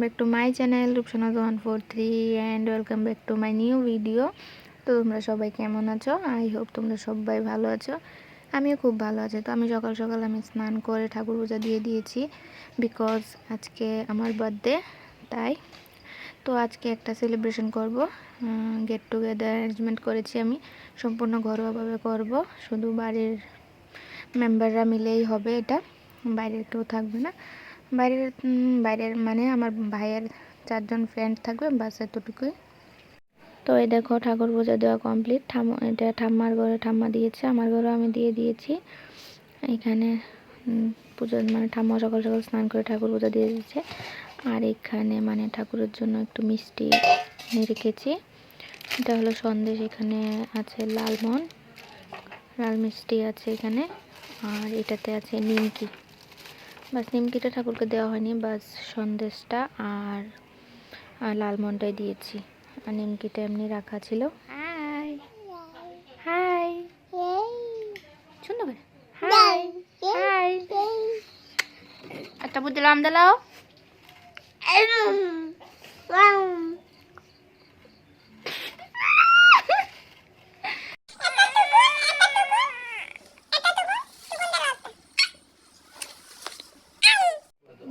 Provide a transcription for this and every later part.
Back to my channel Rupsana one four three and welcome back to my new video তো তোমরা সবাই কেমন আছো? আই হোপ তোমরা সবাই ভালো আছো। আমিও খুব ভালো আছি। তো আমি সকাল সকাল আমি স্নান করে ঠাকুর পূজা দিয়ে দিয়েছি বিকজ আজকে আমার বার্থডে তাই। তো আজকে একটা সেলিব্রেশন করব। গেট টুগেদার অ্যারেঞ্জমেন্ট করেছি আমি। সম্পূর্ণ ঘরোয়াভাবে করব। শুধু বাড়ির মেম্বাররা মিলেই হবে এটা। বাইরের কেউ থাকবে না। বাইরের বাইরের মানে আমার ভাইয়ের চারজন ফ্রেন্ড থাকবে বাস এতটুকুই। তো এই দেখো, ঠাকুর পূজা দেওয়া কমপ্লিট ঠাম্মা এটা ঠাম্মার ঘরে ঠাম্মা দিয়েছে, আমার ঘরেও আমি দিয়ে দিয়েছি। এখানে পুজো মানে ঠাম্মা সকাল সকাল স্নান করে ঠাকুর পূজা দিয়ে দিয়েছে। আর এখানে মানে ঠাকুরের জন্য একটু মিষ্টি রেখেছি। এটা হলো সন্দেশ, এখানে আছে লালমোহন। লাল মিষ্টি আছে এখানে। আর এটাতে আছে নিমকি। বাস নিমকিটা ঠাকুরকে দেওয়া হয়নি বাস সন্দেশটা আর আর লালমনটাই দিয়েছি। আর নিমকিটা এমনি রাখা ছিল। হাই। হাই। সুন্দর করে হাই। হাই। একটা বুদ্ধি লাম দিলাও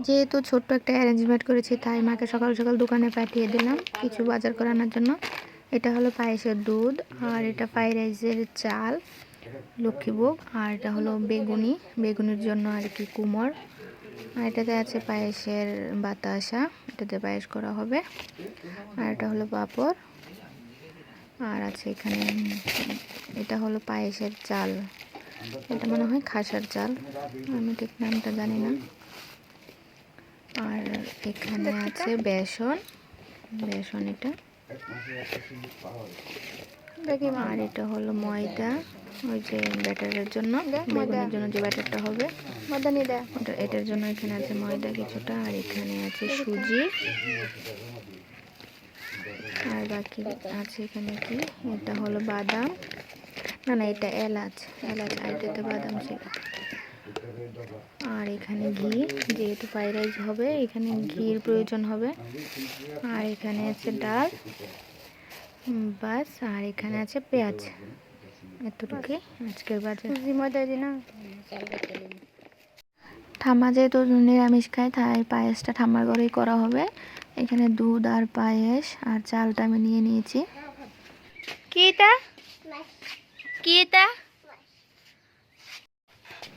যেহেতু ছোট্ট একটা অ্যারেঞ্জমেন্ট করেছি, তাই মাকে সকাল সকাল দোকানে পাঠিয়ে দিলাম কিছু বাজার করানোর জন্য। এটা হলো পায়েসের দুধ, আর এটা ফ্রাইড রাইসের চাল লক্ষ্মীভোগ আর এটা হলো বেগুনি, বেগুনির জন্য আর কি কুমড়। আর এটাতে আছে পায়েসের বাতাসা, এটাতে পায়েস করা হবে। আর এটা হলো পাঁপড়। আর আছে এখানে, এটা হলো পায়েসের চাল। এটা মনে হয় খাসার চাল, আমি ঠিক নামটা জানি না। এখানে আছে বেসন বেসন এটা। আর এটা হলো ময়দা ওই যে ব্যাটারের জন্য বেগুনের জন্য যে ব্যাটারটা হবে। ওটা এটার জন্য এখানে আছে ময়দা কিছুটা আর এখানে আছে সুজি। আর বাকি আছে এখানে কি? এটা হলো বাদাম। না না এটা এলাচ। এলাচ আর এটাতে বাদাম ছিল। আর এখানে ঘি, যেহেতু ফ্রাইড রাইস হবে, এখানে ঘির প্রয়োজন হবে। আর এখানে আছে ডাল বাস, আর এখানে আছে পেঁয়াজ। এতটুকুই আজকের বাজার। ঠাম্মা যেহেতু নিরামিষ খায়, তাই পায়েসটা ঠাম্মার ঘরেই করা হবে। এখানে দুধ আর পায়েস আর চালটা আমি নিয়ে নিয়েছি। কি এটা? কি এটা?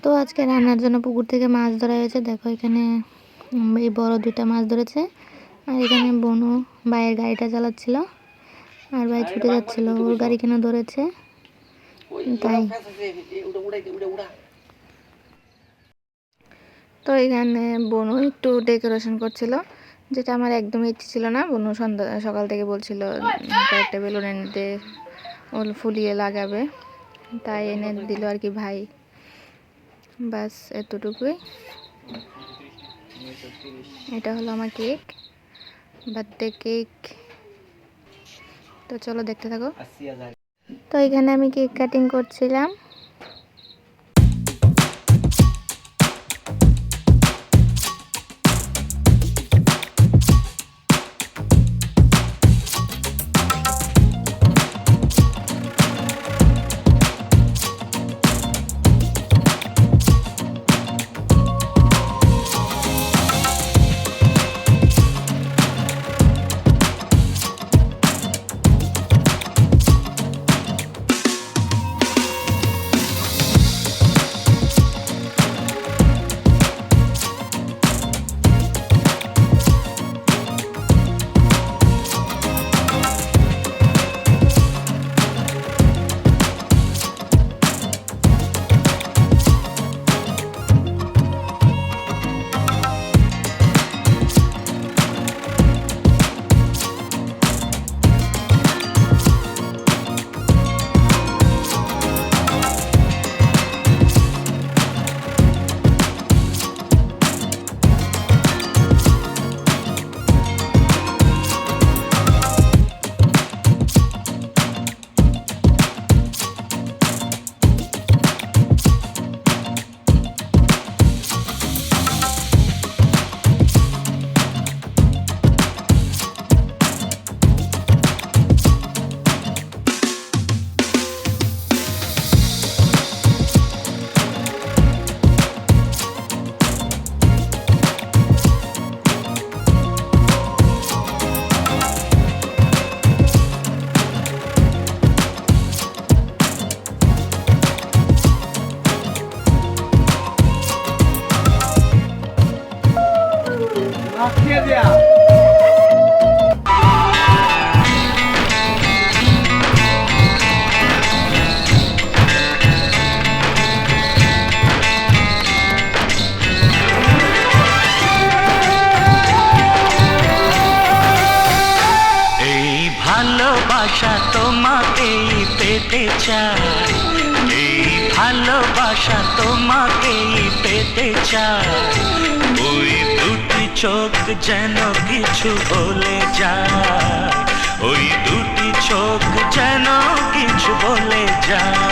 তো আজকে রান্নার জন্য পুকুর থেকে মাছ ধরা হয়েছে। দেখো এখানে এই বড় দুইটা মাছ ধরেছে। আর এখানে বনু ভাইয়ের গাড়িটা চালাচ্ছিল। আর ভাই ছুটে যাচ্ছিল, ওর গাড়ি কেন ধরেছে? তাই। তো এখানে বনু একটু ডেকোরেশন করছিল, যেটা আমার একদমই ইচ্ছে ছিল না। বনু সন্ধ্যা, সকাল থেকে বলছিল, কয়েকটা বেলুন এনে ফুলিয়ে লাগাবে। তাই এনে দিল আর কি ভাই। বাস এতটুকুই। এটা হলো আমার কেক বার্থডে কেক। তো চলো দেখতে থাকো। তো এখানে আমি কেক কাটিং করছিলাম। ভালোবাসা তোমাকেই পেতে চাই। এই ভালোবাসা তোমাকেই পেতে চাই। ওই দুটি চোখ যেন কিছু বলে যায়। ওই দুটি চোখ যেন কিছু বলে যায়।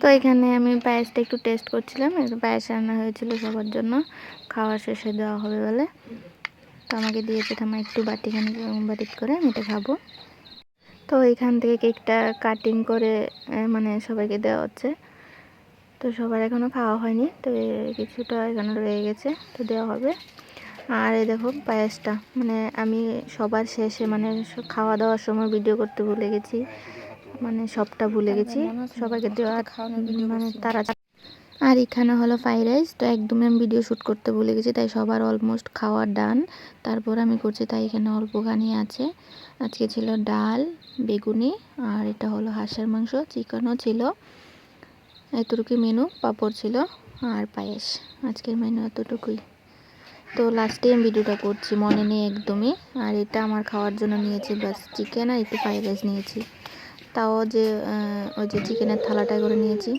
তো এখানে আমি পায়েসটা একটু টেস্ট করছিলাম। একটু পায়েস রান্না হয়েছিল সবার জন্য। খাওয়া শেষে দেওয়া হবে বলে। তো আমাকে দিয়েছে ঠামা একটু বাটিখানি বাটিত করে আমি এটা খাব। তো এখান থেকে কেকটা কাটিং করে মানে সবাইকে দেওয়া হচ্ছে। তো সবার এখনও খাওয়া হয়নি, তো কিছুটা এখানে রয়ে গেছে, তো দেওয়া হবে। আর এই দেখো পায়েসটা মানে আমি সবার শেষে মানে খাওয়া দাওয়ার সময় ভিডিও করতে ভুলে গেছি। মানে সবটা ভুলে গেছি। সবাইকে দেওয়া মানে তারা আর এখানে হলো ফ্রাইড রাইস তো একদমই আমি ভিডিও শ্যুট করতে ভুলে গেছি তাই সবার অলমোস্ট খাওয়া ডান তারপর আমি করছি তাই এখানে অল্প অল্পখানি আছে। আজকে ছিল ডাল বেগুনি আর এটা হলো হাঁসের মাংস চিকেনও ছিল। এতটুকুই মেনু পাঁপড় ছিল আর পায়েস। আজকের মেনু এতটুকুই। তো লাস্টে আমি ভিডিওটা করছি মনে নেই একদমই। আর এটা আমার খাওয়ার জন্য নিয়েছি বাস চিকেন আর একটু ফ্রাইড রাইস নিয়েছি। তাও যে ওই যে চিকেনের থালাটা করে নিয়েছি।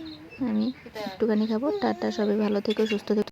আমি একটুখানি খাব। টাটা, সবাই ভালো থেকো, সুস্থ থেকো।